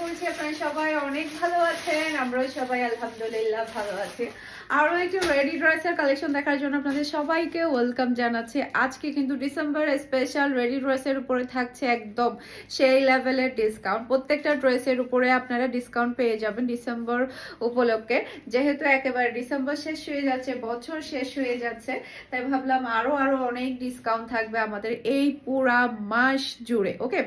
করছি। আপনারা সবাই অনেক ভালো আছেন। আমরাও সবাই আলহামদুলিল্লাহ ভালো আছি। আরও একটু রেডি ড্রেসের কালেকশন দেখার জন্য আপনাদের সবাইকে ওয়েলকাম জানাচ্ছি। আজকে কিন্তু ডিসেম্বর স্পেশাল রেডি ড্রেসের উপরে থাকছে একদম সেই লেভেলের ডিসকাউন্ট প্রত্যেকটা ড্রেসের উপরে আপনারা ডিসকাউন্ট পেয়ে যাবেন ডিসেম্বর উপলক্ষে। যেহেতু একেবারে ডিসেম্বর শেষ হয়ে যাচ্ছে, বছর শেষ হয়ে যাচ্ছে, তাই ভাবলাম আরও আরও অনেক ডিসকাউন্ট থাকবে আমাদের এই পুরা মাস জুড়ে ওকে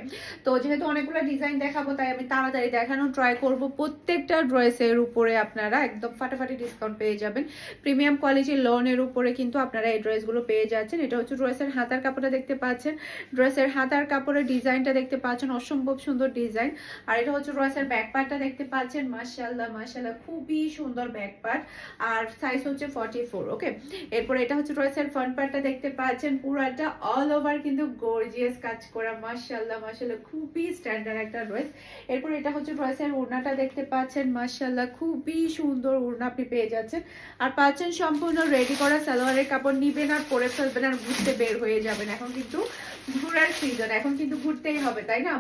তো যেহেতু অনেকগুলো ডিজাইন দেখাবো, তাই আমি তাড়াতাড়ি দেখানো ট্রাই করব। প্রত্যেকটা ড্রেসের উপরে আপনারা একদম ফাটাফাটি ডিসকাউন্ট পেয়ে যাবেন। প্রিমিয়াম কোয়ালিটির লোনের উপরে কিন্তু আপনারা এই ড্রেসগুলো পেয়ে যাচ্ছেন। এটা হচ্ছে ড্রেসের হাতার কাপড়টা দেখতে পাচ্ছেন। ড্রেসের হাতার কাপড়ের ডিজাইনটা দেখতে পাচ্ছেন। অসম্ভব সুন্দর ডিজাইন। আর এটা হচ্ছে ড্রেসের ব্যাক পার্টটা দেখতে পাচ্ছেন। মাশাআল্লাহ মাশাআল্লাহ, খুবই সুন্দর ব্যাক পার্ট আর সাইজ হচ্ছে ফর্টি ফোর ওকে এরপর এটা হচ্ছে ড্রেসের ফ্রন্ট পার্টটা দেখতে পাচ্ছেন। পুরাটা অল ওভার কিন্তু গর্জিয়াস কাজ করা। মাশাআল্লাহ মাশাআল্লাহ, খুবই স্ট্যান্ডার্ড একটা ড্রেস। এরপর এটা হচ্ছে ড্রেসের ওড়নাটা দেখতে পাচ্ছেন। মাশাআল্লাহ, খুবই সুন্দর ওড়না আপনি পেয়ে যাচ্ছেন। আর পাচ্ছেন সম্পূর্ণ রেডি করা সালোয়ারের কাপড় নিবেন আর পরে ফেলবেন আর ঘুরতে বের হয়ে যাবেন। এখন কিন্তু ঘুরার সিজন এখন কিন্তু ঘুরতেই হবে, তাই না?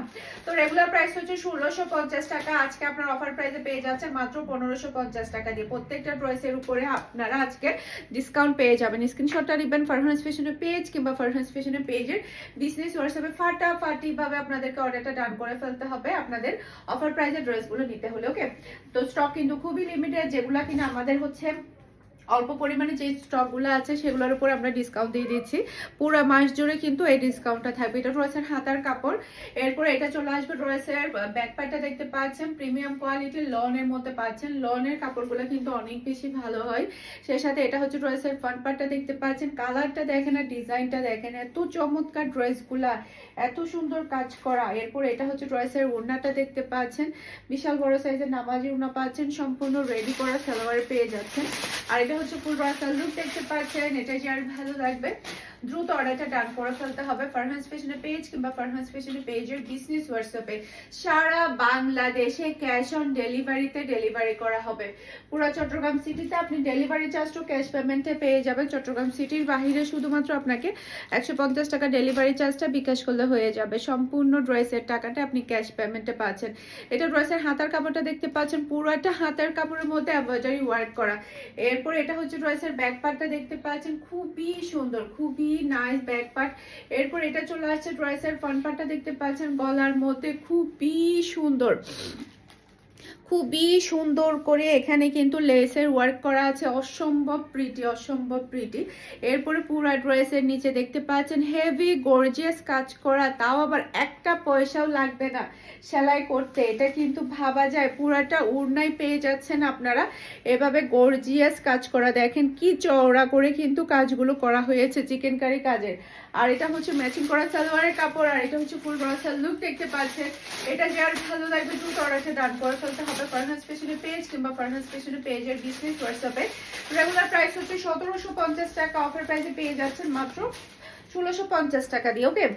তো রেগুলার প্রাইস হচ্ছে ষোলোশো পঞ্চাশ টাকা। আজকে আপনার অফার প্রাইসে পেয়ে যাচ্ছেন মাত্র পনেরোশো পঞ্চাশ টাকা দিয়ে। প্রত্যেকটা ড্রেসের উপরে আপনারা আজকে ডিসকাউন্ট পেয়ে যাবেন। স্ক্রিনশটটা নেবেন ফারহান্স ফ্যাশনের পেজ কিংবা ফারহান্স ফ্যাশনের পেজের বিজনেস হোয়াটসঅ্যাপে ফাটাফাটি ভাবে আপনাদেরকে অর্ডারটা ডান করে ফেলতে হবে আপনাদের অফার প্রাইসের ড্রেসগুলো নিতে হলে ওকে তো স্টক কিন্তু খুবই লিমিটেড যেগুলো কিনা আমাদের হচ্ছে অল্প পরিমাণে যে স্টকগুলো আছে সেগুলোর উপর আমরা ডিসকাউন্ট দিয়ে দিচ্ছি। পুরো মাস জুড়ে কিন্তু এই ডিসকাউন্টটা থাকবে। এটা রয়েছে হাতার কাপড়। এরপর এটা চলে আসবে রয়েছে ব্যাক পার্টটা দেখতে পাচ্ছেন। প্রিমিয়াম কোয়ালিটির লনের মধ্যে পাচ্ছেন। লনের কাপড়গুলো কিন্তু অনেক বেশি ভালো হয়। সেই সাথে এটা হচ্ছে রয়েছে ফ্রন্ট পার্টটা দেখতে পাচ্ছেন। কালারটা দেখেন আর ডিজাইনটা দেখেন। এত চমৎকার ড্রেসগুলা এত সুন্দর কাজ করা। এরপর এটা হচ্ছে ড্রেসের ওড়নাটা দেখতে পাচ্ছেন। বিশাল বড় সাইজের নামাজি ওড়না পাচ্ছেন। সম্পূর্ণ রেডি করা সালোয়ারে পেয়ে যাচ্ছেন। আর এটা হচ্ছে পুরো রাস্তার লুক দেখতে পাচ্ছেন এটা যে আর ভালো লাগবে? দ্রুত অর্ডারটা ডান করে ফেলতে হবে। ফারহান্স ফ্যাশনের পেজ কিংবা ফারহান্স ফ্যাশনের পেজের বিজনেস হোয়াটসঅ্যাপে সারা বাংলাদেশে ক্যাশ অন ডেলিভারিতে ডেলিভারি করা হবে। পুরো চট্টগ্রাম সিটিতে আপনি ডেলিভারি চার্জটা ক্যাশ পেমেন্টে পেয়ে যাবেন। চট্টগ্রাম সিটির বাহিরে শুধুমাত্র আপনাকে একশো পঞ্চাশ টাকা ডেলিভারি চার্জটা বিকাশ করলে হয়ে যাবে। সম্পূর্ণ ড্রেসের টাকাটা আপনি ক্যাশ পেমেন্টে পাচ্ছেন। এটা ড্রেসের হাতার কাপড়টা দেখতে পাচ্ছেন। পুরো একটা হাতার কাপড়ের মধ্যে এমব্রয়ডারি ওয়ার্ক করা। এরপর এটা হচ্ছে ড্রেসের ব্যাক পার্টটা দেখতে পাচ্ছেন। খুবই সুন্দর, খুবই নাইস ব্যাক পার্ট এরপর এটা চলে আসছে ড্রেসের ফ্রন্ট পার্টটা দেখতে পাচ্ছেন, গলার মধ্যে খুবই সুন্দর। খুবই সুন্দর করে এখানে কিন্তু লেসের ওয়ার্ক করা আছে। অসম্ভব প্রিটি অসম্ভব প্রিটি এরপরে পুরা ড্রেসের নিচে দেখতে পাচ্ছেন হেভি গর্জিয়াস কাজ করা। তাও আবার একটা পয়সাও লাগবে না সেলাই করতে। এটা কিন্তু ভাবা যায়। পুরাটা উড়নাই পেয়ে যাচ্ছেন আপনারা। এভাবে গর্জিয়াস কাজ করা। দেখেন কি চওড়া করে কিন্তু কাজগুলো করা হয়েছে চিকেন কারি কাজের। আর এটা হচ্ছে ম্যাচিং করা সালোয়ারের কাপড়, আর এটা হচ্ছে ফুল ব্রাসাল লুক দেখতে পাচ্ছেন। এটা যার ভালো লাগবে, দ্রুত অর্ডারটা ডান করে ফেলতে হবে। ফারহান্স ফ্যাশনের পেজ কিংবা ফারহান্স ফ্যাশনের পেজের বিজনেস হোয়াটসঅ্যাপে রেগুলার প্রাইস হচ্ছে সতেরোশো পঞ্চাশ টাকা অফার প্রাইসে পেয়ে যাচ্ছেন মাত্র ষোলোশো পঞ্চাশ টাকা দিয়ে ওকে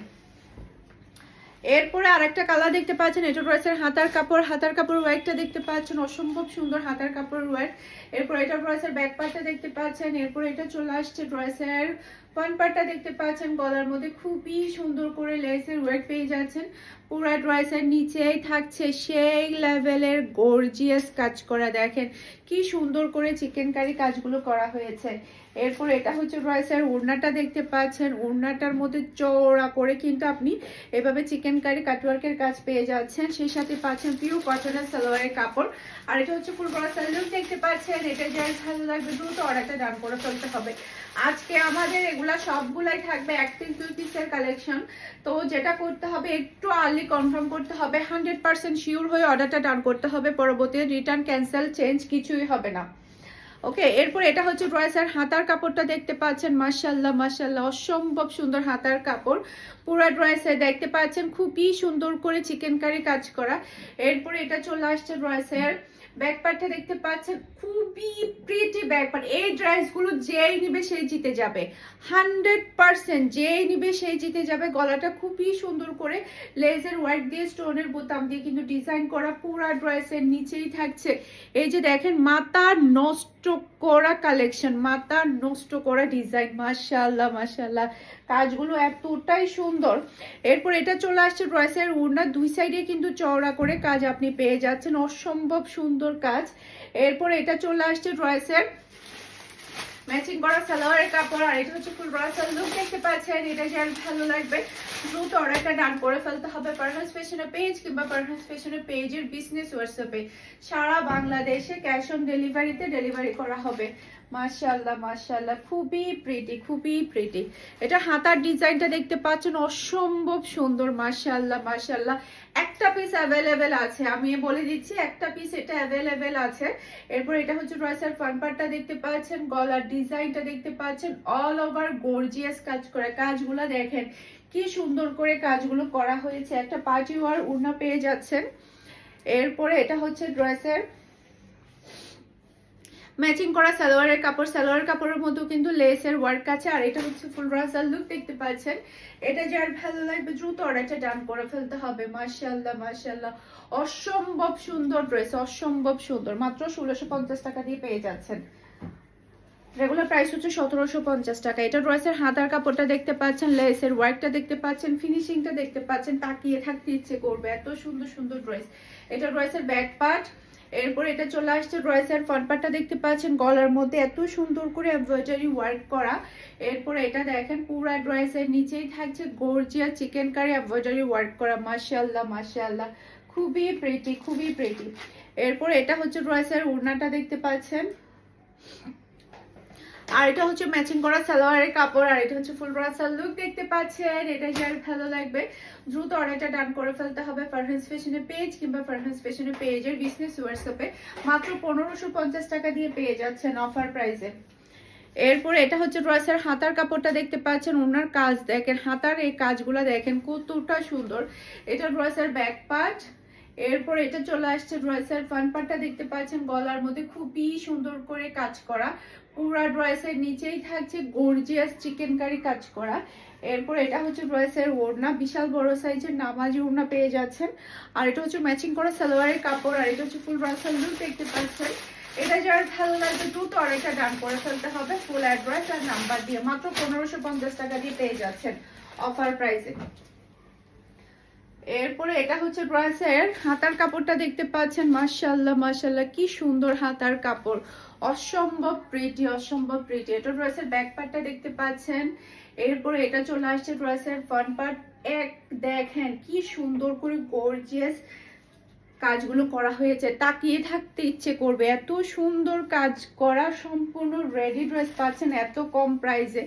এরপরে আরেকটা কালার দেখতে পাচ্ছেন, এটা রয়েছে হাতার কাপড়। হাতার কাপড় ওয়ার্কটা দেখতে পাচ্ছেন, অসম্ভব সুন্দর হাতার কাপড় ওয়ার্ক এরপর এটা ড্রেসের ব্যাক পার্টটা দেখতে পাচ্ছেন, এরপর এটা চলে আসছে ড্রেসের ফ্রন্ট দেখতে পাচ্ছেন, গলার মধ্যে খুবই সুন্দর করে লেসের ওয়ার্ক পেয়ে যাচ্ছেন। পুরো ড্রেসের নিচেই থাকছে সেই লেভেলের গর্জিয়াস কাজ করা। দেখেন কি সুন্দর করে চিকেন কারি কাজগুলো করা হয়েছে। এরপর এটা হচ্ছে ড্রেসের ওড়নাটা দেখতে পাচ্ছেন। ওড়নাটার মধ্যে চওড়া করে কিন্তু আপনি এভাবে চিকেন কারি কাটওয়ার্কের কাজ পেয়ে যাচ্ছেন। সেই সাথে পাচ্ছেন পিওর কটনের সালোয়ারের কাপড়। আর এটা হচ্ছে ফুল বড় সালোয়ার দেখতে পাচ্ছেন। এটা যাই ভালো লাগবে, দ্রুত অর্ডারটা ডান করে ফেলতে হবে। আজকে আমাদের এগুলা সবগুলাই থাকবে এক পিস দুই পিসের কালেকশন তো যেটা করতে হবে, একটু আর্লি কনফার্ম করতে হবে হান্ড্রেড পার্সেন্ট শিওর হয়ে অর্ডারটা ডান করতে হবে, পরবর্তী রিটার্ন ক্যান্সেল চেঞ্জ কিছুই হবে না। ওকে এরপর এটা হচ্ছে ড্রেসের হাতার কাপড়টা দেখতে পাচ্ছেন মাশাল্লাহ মাশাল্লাহ অসম্ভব সুন্দর হাতার কাপড়। পুরো ড্রেসে দেখতে পাচ্ছেন, খুবই সুন্দর করে চিকেন কারি কাজ করা। এরপর এটা চলে আসছে ড্রেসের ব্যাক পার্টটা দেখতে পাচ্ছেন, খুবই প্রিটি ব্যাক পার্ট। এই ড্রেসগুলো যেই নিবে সেই জিতে যাবে। হান্ড্রেড পার্সেন্ট যেই নিবে সেই জিতে যাবে। গলাটা খুবই সুন্দর করে লেজের ওয়ার্ক দিয়ে স্টোনের বোতাম দিয়ে কিন্তু ডিজাইন করা পুরা ড্রেসের নিচেই থাকছে। এই যে দেখেন, মাথা নষ্ট নষ্ট করা কালেকশন মাথা নষ্ট করা ডিজাইন মাসাল্লাহ মাসাল্লাহ কাজগুলো এতটাই সুন্দর। এরপর এটা চলে আসছে ড্রয়েসের উড়না, দুই সাইডে কিন্তু চওড়া করে কাজ আপনি পেয়ে যাচ্ছেন। অসম্ভব সুন্দর কাজ। এরপর এটা চলে আসছে ড্রেসের ম্যাচিং বড় সালোয়ারের কাপড় আর এটা হচ্ছে ফুল ব্রাসাল লুক দেখতে পাচ্ছেন, এটা যার ভালো লাগবে। দ্রুত অর্ডারটা ডান করে ফেলতে হবে পারহাস ফ্যাশনের পেজ কিংবা পারহাস ফ্যাশনের পেজের বিজনেস হোয়াটসঅ্যাপে সারা বাংলাদেশে ক্যাশ অন ডেলিভারিতে ডেলিভারি করা হবে। মাশাআল্লাহ মাশাআল্লাহ। খুবই প্রিটি খুবই প্রিটি এটা হাতার ডিজাইনটা দেখতে পাচ্ছেন, অসম্ভব সুন্দর, মাশাআল্লাহ মাশাআল্লাহ। একটা পিস অ্যাভেলেবেল আছে, আমি বলে দিচ্ছি, একটা পিস এটা অ্যাভেলেবেল আছে। এরপর এটা হচ্ছে ড্রেসের ফ্রন্ট পার্টটা দেখতে পাচ্ছেন, গলার ডিজাইনটা দেখতে পাচ্ছেন অল ওভার গর্জিয়াস কাজ করে। কাজগুলো দেখেন, কি সুন্দর করে কাজগুলো করা হয়েছে। একটা পার্টি ওয়ার উড়না পেয়ে যাচ্ছেন। এরপরে এটা হচ্ছে ড্রেসের ম্যাচিং করা সালোয়ারের কাপড়, সালোয়ার কাপড়ের মতো কিন্তু লেসের ওয়ার্ক আছে, আর এটা হচ্ছে ফুল রাসাল লুক দেখতে পাচ্ছেন। এটা যার ভালো লাগবে দ্রুত অর্ডারটা ডান করে ফেলতে হবে। মার্শাল্লাহ মাশাআল্লাহ। অসম্ভব সুন্দর ড্রেস অসম্ভব সুন্দর। মাত্র ষোলোশো পঞ্চাশ টাকা দিয়ে পেয়ে যাচ্ছেন। রেগুলার প্রাইস হচ্ছে সতেরোশো পঞ্চাশ টাকা। এটা ড্রেসের হাতার কাপড়টা দেখতে পাচ্ছেন, লেসের ওয়ার্কটা দেখতে পাচ্ছেন ফিনিশিংটা দেখতে পাচ্ছেন, তাকিয়ে থাকতে ইচ্ছে করবে। এত সুন্দর সুন্দর ড্রেস এটা ড্রেসের ব্যাক পার্ট এরপর এটা চলে আসছে ড্রেসের ফ্রন্ট পার্টটা দেখতে পাচ্ছেন। গলার মধ্যে এত সুন্দর করে এমব্রয়ডারি ওয়ার্ক করা। এরপর এটা দেখেন, পুরা ড্রেসের নিচেই থাকছে গর্জিয়া চিকেন কারি এমব্রয়ডারি ওয়ার্ক করা। মাশাআল্লাহ মার্শাল্লাহ খুবই প্রেটি খুবই প্রেটি এরপর এটা হচ্ছে ড্রেসের ওড়নাটা দেখতে পাচ্ছেন। আর এটা হচ্ছে ম্যাচিং করা সালোয়ারের কাপড়, আর এটা হচ্ছে ফুল ব্রাসাল লুক দেখতে পাচ্ছেন। এটা যার ভালো লাগবে। দ্রুত অর্ডারটা ডান করে ফেলতে হবে ফারহান্স ফ্যাশনের পেজ কিংবা ফারহান্স ফ্যাশনের পেজের বিজনেস হোয়াটসঅ্যাপে মাত্র পনেরোশো পঞ্চাশ টাকা দিয়ে পেয়ে যাচ্ছেন অফার প্রাইসে এরপরে এটা হচ্ছে ড্রেসের হাতার কাপড়টা দেখতে পাচ্ছেন, ওনার কাজ দেখেন, হাতার এই কাজগুলো দেখেন কতটা সুন্দর। এটা ড্রেসের ব্যাক পার্ট এরপর এটা চলে আসছে ড্রেসের ফ্রন্ট পার্টটা দেখতে পাচ্ছেন, গলার মধ্যে খুবই সুন্দর করে কাজ করা। পুরা ড্রেসের নিচেই থাকছে গর্জিয়াস চিকেন কারি কাজ করা। এরপর এটা হচ্ছে ড্রেসের ওড়না, বিশাল বড় সাইজের নামাজি ওড়না পেয়ে যাচ্ছেন। আর এটা হচ্ছে ম্যাচিং করা সালোয়ারের কাপড়, আর এটা হচ্ছে ফুল ব্রাসাল লুক দেখতে পাচ্ছেন। এটা যার ভালো লাগবে দ্রুত অর্ডারটা ডান করে ফেলতে হবে ফুল অ্যাড্রেস আর নাম্বার দিয়ে। মাত্র পনেরোশো পঞ্চাশ টাকা দিয়ে পেয়ে যাচ্ছেন অফার প্রাইসে এরপরে এটা হচ্ছে ড্রেসের হাতার কাপড়টা দেখতে পাচ্ছেন। মাশাআল্লাহ মাশাআল্লাহ, কি সুন্দর হাতার কাপড়। অসম্ভব প্রিটি অসম্ভব প্রিটি এটা ড্রেসের ব্যাক পার্টটা দেখতে পাচ্ছেন। এরপরে এটা চলে আসছে ড্রেসের ফ্রন্ট পার্ট এক, দেখেন কি সুন্দর করে গর্জিয়াস কাজগুলো করা হয়েছে। তাকিয়ে থাকতে ইচ্ছে করবে। এত সুন্দর কাজ করা সম্পূর্ণ রেডি ড্রেস পাচ্ছেন এত কম প্রাইসে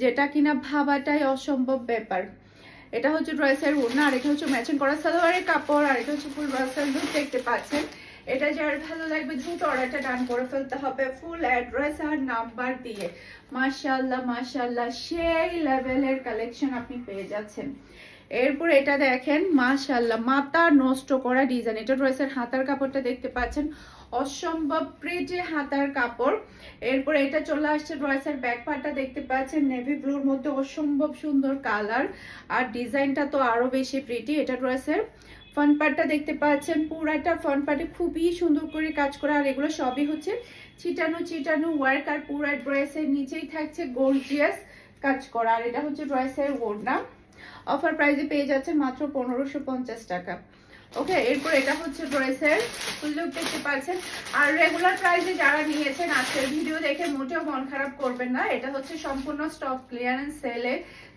যেটা কিনা ভাবাটাই অসম্ভব ব্যাপার। এটা হচ্ছে ড্রেসের ওড়না, আর এটা হচ্ছে ম্যাচিং করা সালোয়ারের কাপড়, আর এটা হচ্ছে ফুল ব্রাসাল লুক দেখতে পাচ্ছেন। এটা যার ভালো লাগবে দ্রুত অর্ডারটা ডান করে ফেলতে হবে ফুল অ্যাড্রেস আর নাম্বার দিয়ে। মাশাআল্লাহ মাশাআল্লাহ, সেই লেভেলের কালেকশন আপনি পেয়ে যাচ্ছেন। এরপর এটা দেখেন, মাশাআল্লাহ, মাথা নষ্ট করা ডিজাইন এটা ড্রেসের হাতার কাপড়টা দেখতে পাচ্ছেন। অসম্ভব প্রিটি হাতার কাপড়। এরপর এটা চলে আসছে ড্রেসের ব্যাক পার্টটা দেখতে পাচ্ছেন নেভি ব্লুর মধ্যে অসম্ভব সুন্দর কালার আর ডিজাইনটা তো আরও বেশি প্রিটি এটা ড্রেসের ফ্রন্ট পার্টটা দেখতে পাচ্ছেন, পুরাটা ফ্রন্ট পার্টে খুবই সুন্দর করে কাজ করা। আর এগুলো সবই হচ্ছে চিটানো চিটানো ওয়ার্ক আর পুরা ড্রেসের নিচেই থাকছে গোল্ডিয়াস কাজ করা। আর এটা হচ্ছে ড্রেসের ওড়না। অফার প্রাইসে পেয়ে যাচ্ছে মাত্র পনেরোশো টাকা। ওকে এরপর এটা হচ্ছে ড্রেসের। লুক দেখতে পাচ্ছেন। আর রেগুলার প্রাইসে যারা নিয়েছেন, আজকের ভিডিও দেখে মোটেও মন খারাপ করবেন না। এটা হচ্ছে সম্পূর্ণ স্টক ক্লিয়ারেন্স সেলে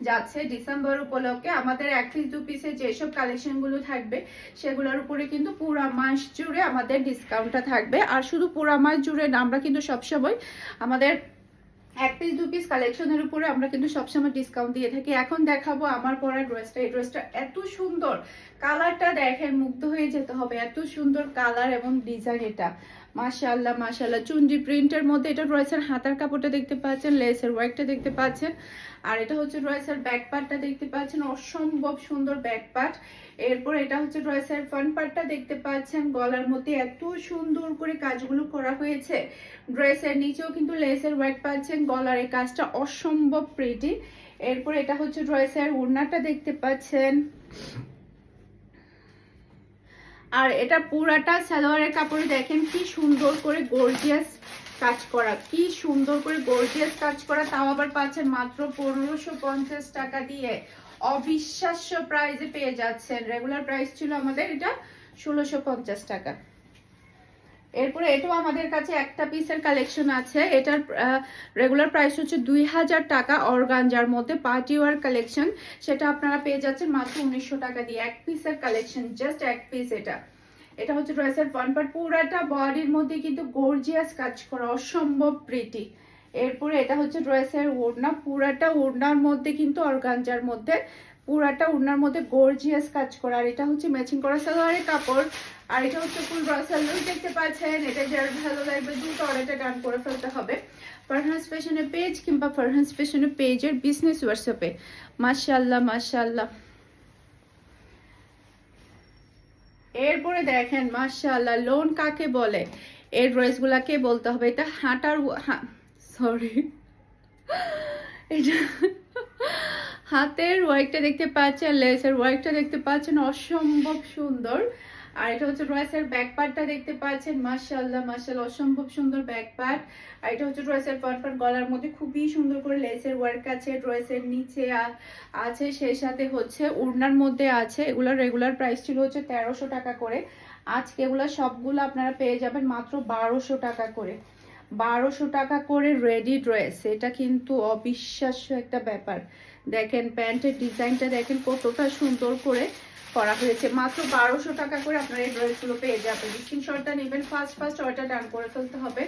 যাচ্ছে ডিসেম্বর উপলক্ষে। আমাদের এক পিস দু পিসের যেসব কালেকশনগুলো থাকবে, সেগুলোর উপরে কিন্তু পুরা মাস জুড়ে আমাদের ডিসকাউন্টটা থাকবে। আর শুধু পুরা মাস জুড়ে না, আমরা কিন্তু সবসময় আমাদের এক পিস দু পিস কালেকশনের উপরে আমরা কিন্তু সবসময় ডিসকাউন্ট দিয়ে থাকি। এখন দেখাবো আমার পরা ড্রেসটা এই ড্রেসটা এত সুন্দর। কালারটা দেখেন, মুগ্ধ হয়ে যেতে হবে। এত সুন্দর কালার এবং ডিজাইন এটা। মাশাল্লাহ মাশাল্লাহ চুন্ডি প্রিন্টের মধ্যে এটা রয়েছেন হাতার কাপড়টা দেখতে পাচ্ছেন লেসের ওয়ার্কটা দেখতে পাচ্ছেন। আর এটা হচ্ছে ড্রেসের ব্যাক পার্টটা দেখতে পাচ্ছেন, অসম্ভব সুন্দর ব্যাক পার্ট এরপর এটা হচ্ছে ড্রেসের ফ্রন্ট পার্টটা দেখতে পাচ্ছেন, গলার মধ্যে এত সুন্দর করে কাজগুলো করা হয়েছে। ড্রেসের নিচেও কিন্তু লেসের ওয়ার্ক পাচ্ছেন, গলার এই কাজটা অসম্ভব প্রিটি এরপর এটা হচ্ছে ড্রেসের ওড়নাটা দেখতে পাচ্ছেন। আর এটা পুরাটা সালোয়ারের কাপড়ে দেখেন কি সুন্দর করে গর্জিয়াস কাজ করা। কি সুন্দর করে গর্জিয়াস কাজ করা, তাও আবার পাচ্ছেন মাত্র পনেরোশো পঞ্চাশ টাকা দিয়ে। অবিশ্বাস্য প্রাইসে পেয়ে যাচ্ছেন। রেগুলার প্রাইস ছিল আমাদের এটা ষোলোশো পঞ্চাশ টাকা। এরপরে এটাও আমাদের কাছে একটা পিসের কালেকশন আছে। এটার রেগুলার প্রাইস হচ্ছে দুই হাজার টাকা অর্গানজার মধ্যে পার্টি ওয়ার কালেকশন সেটা আপনারা পেয়ে যাচ্ছেন মাত্র উনিশশো টাকা দিয়ে। এক পিসের কালেকশন জাস্ট এক পিস এটা। এটা হচ্ছে ড্রেসের ফ্রন্ট পার্ট পুরাটা বডির মধ্যে কিন্তু গর্জিয়াস কাজ করা, অসম্ভব প্রিটি এরপরে এটা হচ্ছে ড্রেসের ওড়না, পুরাটা ওড়নার মধ্যে কিন্তু অর্গানজার মধ্যে, পুরাটা ওড়নার মধ্যে গর্জিয়াস কাজ করা। আর এটা হচ্ছে ম্যাচিং করা সালোয়ারের কাপড়। আর এটা হচ্ছে ফুল ব্রাসাল লুক দেখতে পাচ্ছেন। এটা যার ভালো লাগবে দুটো অর্ডারটা ডান করে ফেলতে হবে। ফারহান্স ফ্যাশনের পেজ কিংবা ফারহান্স ফ্যাশনের পেজের বিজনেস হোয়াটসঅ্যাপে মাশাল্লাহ মাশাল্লাহ এরপরে দেখেন মাশাল্লাহ লোন কাকে বলে? এই ড্রেসগুলাকে বলতে হবে। এটা হাঁটার সরি এটা হাতের ওয়ার্কটা দেখতে পাচ্ছেন লেসের ওয়ার্কটা দেখতে পাচ্ছেন। অসম্ভব সুন্দর। আর এটা হচ্ছে ড্রেসের ব্যাক পার্টটা দেখতে পাচ্ছেন। মাশাল্লাহ মাশাল্লাহ অসম্ভব সুন্দর ব্যাক পার্ট আর এটা হচ্ছে ড্রেসের ফ্রন্ট গলার মধ্যে খুবই সুন্দর করে লেসের ওয়ার্ক আছে। ড্রেসের নিচে আছে, সেই সাথে হচ্ছে উড়নার মধ্যে আছে। এগুলোর রেগুলার প্রাইস ছিল হচ্ছে তেরোশো টাকা করে। আজকে এগুলো সবগুলো আপনারা পেয়ে যাবেন মাত্র বারোশো টাকা করে। বারোশো টাকা করে রেডি ড্রেস এটা কিন্তু অবিশ্বাস্য একটা ব্যাপার। দেখেন প্যান্টের ডিজাইনটা দেখেন কতটা সুন্দর করে করা হয়েছে। মাত্র বারোশো টাকা করে আপনারা এই ড্রেসগুলো পেয়ে যাবেন। স্ক্রিনশটটা নেবেন, ফার্স্ট ফার্স্ট অর্ডার ডান করে ফেলতে হবে।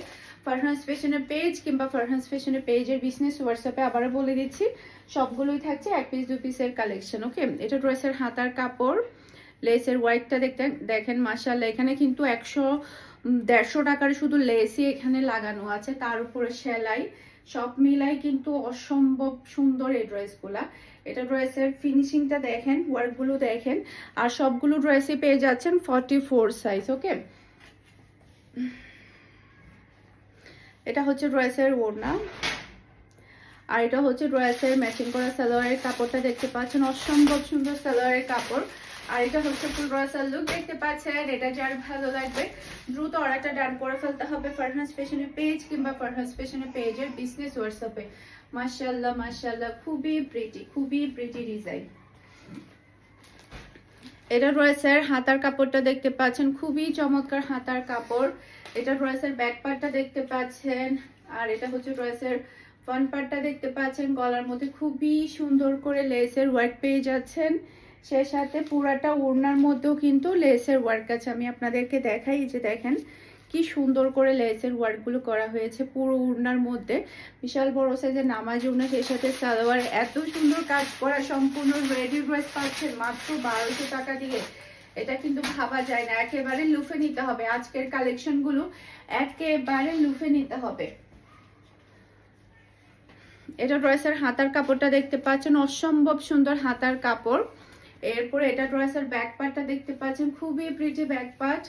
ফারহান্স ফ্যাশনের পেজ কিংবা ফারহান্স ফ্যাশনের পেজের বিজনেস হোয়াটসঅ্যাপে আবারও বলে দিচ্ছি, সবগুলোই থাকছে এক পিস দু পিসের কালেকশন ওকে এটা ড্রেসের হাতার কাপড় লেসের হোয়াইটটা দেখতে, দেখেন মাসাল্লাহ এখানে কিন্তু একশো, দেড়শো টাকার শুধু লেসই এখানে লাগানো আছে। তার উপরে সেলাই সব মিলাই কিন্তু অসম্ভব সুন্দর এই ড্রেসগুলা। এটা ড্রেসের ফিনিশিংটা দেখেন ওয়ার্কগুলো দেখেন, আর সবগুলো ড্রেসই পেয়ে যাচ্ছেন ফর্টি ফোর সাইজ ওকে এটা হচ্ছে ড্রেসের ওড়না, আর এটা হচ্ছে ড্রেসের ম্যাচিং করা সালোয়ারের কাপড়টা দেখতে পাচ্ছেন, অসম্ভব সুন্দর সালোয়ারের কাপড়। আর এটা হচ্ছে ফুল ড্রেসের লুক দেখতে পাচ্ছেন, এটা যার ভালো লাগবে। দ্রুত অর্ডারটা ডান করে ফেলতে হবে ফারহান্স ফ্যাশনের পেজ কিংবা ফারহান্স ফ্যাশনের পেজের বিজনেস হোয়াটসঅ্যাপে মাশাল্লাহ মাশাল্লাহ খুবই প্রিটি খুবই প্রিটি ডিজাইন এটা ড্রেসের হাতার কাপড়টা দেখতে পাচ্ছেন, খুবই চমৎকার হাতার কাপড়। এটা ড্রেসের ব্যাক পার্টটা দেখতে পাচ্ছেন, আর এটা হচ্ছে ড্রেসের ফ্রন্ট পার্টটা দেখতে পাচ্ছেন। গলার মধ্যে খুবই সুন্দর করে লেসের ওয়ার্ক পেয়ে যাচ্ছেন। সে সাথে পুরাটা ওড়নার মধ্যেও কিন্তু লেসের ওয়ার্ক আছে। আমি আপনাদেরকে দেখাই যে দেখেন কি সুন্দর করে লেসের ওয়ার্কগুলো করা হয়েছে পুরো উড়নার মধ্যে। বিশাল বড় সাইজের নামাজ উড়না সেই সাথে সালোয়ার, এত সুন্দর কাজ করা সম্পূর্ণ রেডি ড্রেস পাচ্ছেন মাত্র বারোশো টাকা দিয়ে। এটা কিন্তু ভাবা যায় না, একেবারে লুফে নিতে হবে। আজকের কালেকশনগুলো একেবারে লুফে নিতে হবে। এটা ড্রেসের হাতার কাপড়টা দেখতে পাচ্ছেন, অসম্ভব সুন্দর হাতার কাপড়। এরপরে এটা ড্রেসের ব্যাক পার্টটা দেখতে পাচ্ছেন, খুবই প্রিটি ব্যাক পার্ট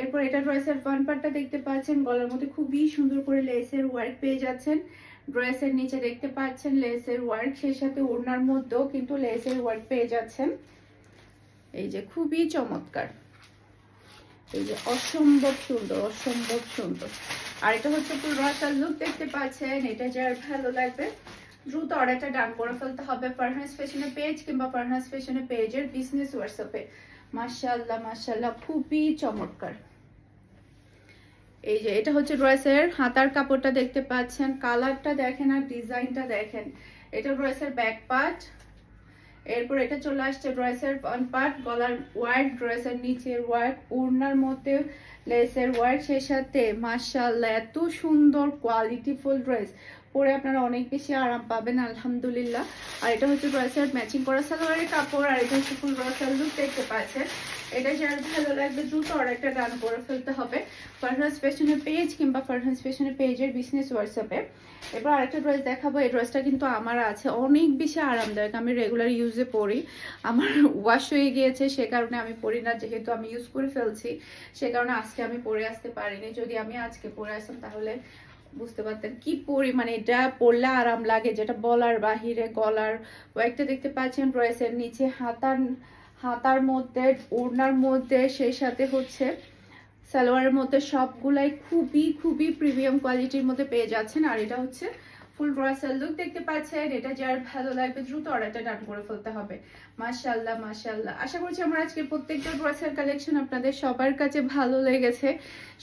এরপর এটা ড্রেসের ফ্রন্ট পার্টটা দেখতে পাচ্ছেন, গলার মধ্যে খুবই সুন্দর করে লেসের ওয়ার্ক পেয়ে যাচ্ছেন। ড্রেসের নিচে দেখতে পাচ্ছেন লেসের ওয়ার্ক সেই সাথে ওড়নার মধ্যেও কিন্তু লেসের ওয়ার্ক পেয়ে যাচ্ছেন। এই যে খুবই চমৎকার। এই যে অসম্ভব সুন্দর অসম্ভব সুন্দর। আর এটা হচ্ছে ফুল রসাল লুক দেখতে পাচ্ছেন, এটা যার ভালো লাগবে। দ্রুত অর্ডারটা ডান করে ফেলতে হবে ফারহান্স ফ্যাশনের পেজ কিংবা ফারহান্স ফ্যাশনের পেজের বিজনেস হোয়াটসঅ্যাপে মাশাআল্লাহ মাশাআল্লাহ, খুবই চমৎকার। এই যে, এটা হচ্ছে ড্রেসের হাতার কাপড়টা দেখতে পাচ্ছেন কালারটা দেখেন আর ডিজাইনটা দেখেন। এটা ড্রেসের ব্যাক পার্ট এরপর এটা চলে আসছে ড্রেসের পার্ট গলার ওয়ার্ক ড্রেসের নিচের ওয়ার্ক ওড়নার মধ্যে লেসের ওয়ার্ক সেই সাথে মাশাআল্লাহ, এত সুন্দর কোয়ালিটিফুল ড্রেস পরে আপনারা অনেক বেশি আরাম পাবেন, আলহামদুলিল্লাহ। আর এটা হচ্ছে ড্রেসের ম্যাচিং করা সালোয়ারের কাপড়, আর এটা হচ্ছে ফুল ড্রেসের লুক দেখতে পাচ্ছেন। এটা যার ভালো লাগবে দ্রুত অর্ডারটা ডান করে ফেলতে হবে। ফারহান্স ফ্যাশনের পেজ কিংবা ফারহান্স ফ্যাশনের পেজের বিজনেস হোয়াটসঅ্যাপে এবার আরেকটা ড্রেস দেখাবো, এই ড্রেসটা কিন্তু আমার আছে। অনেক বেশি আরামদায়ক, আমি রেগুলার ইউজে পরি। আমার ওয়াশ হয়ে গিয়েছে, সে কারণে আমি পরি না, যেহেতু আমি ইউজ করে ফেলছি। সে কারণে আজকে আমি পরে আসতে পারিনি। যদি আমি আজকে পরে আসতাম, তাহলে বুঝতে পারতেন কি পরিমাণে এটা পরলে আরাম লাগে, যেটা বলার বাহিরে, গলার কয়েকটা দেখতে পাচ্ছেন রয়েছে নিচে হাতার হাতার মধ্যে, ওড়নার মধ্যে, সেই সাথে হচ্ছে সালোয়ারের মধ্যে সবগুলাই খুবই খুবই প্রিমিয়াম কোয়ালিটির মধ্যে পেয়ে যাচ্ছেন। আর এটা হচ্ছে ফুল ড্রেসের লুক দেখতে পাচ্ছেন। এটা যার ভালো লাগবে দ্রুত অর্ডারটা ডান করে ফেলতে হবে। মাশাল্লাহ মাশাল্লাহ আশা করছি আমার আজকে প্রত্যেকটা ড্রেসের কালেকশন আপনাদের সবার কাছে ভালো লেগেছে।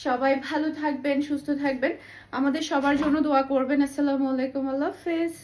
সবাই ভালো থাকবেন, সুস্থ থাকবেন। আমাদের সবার জন্য দোয়া করবেন। আসসালামু আলাইকুম, আল্লাহ হাফেজ।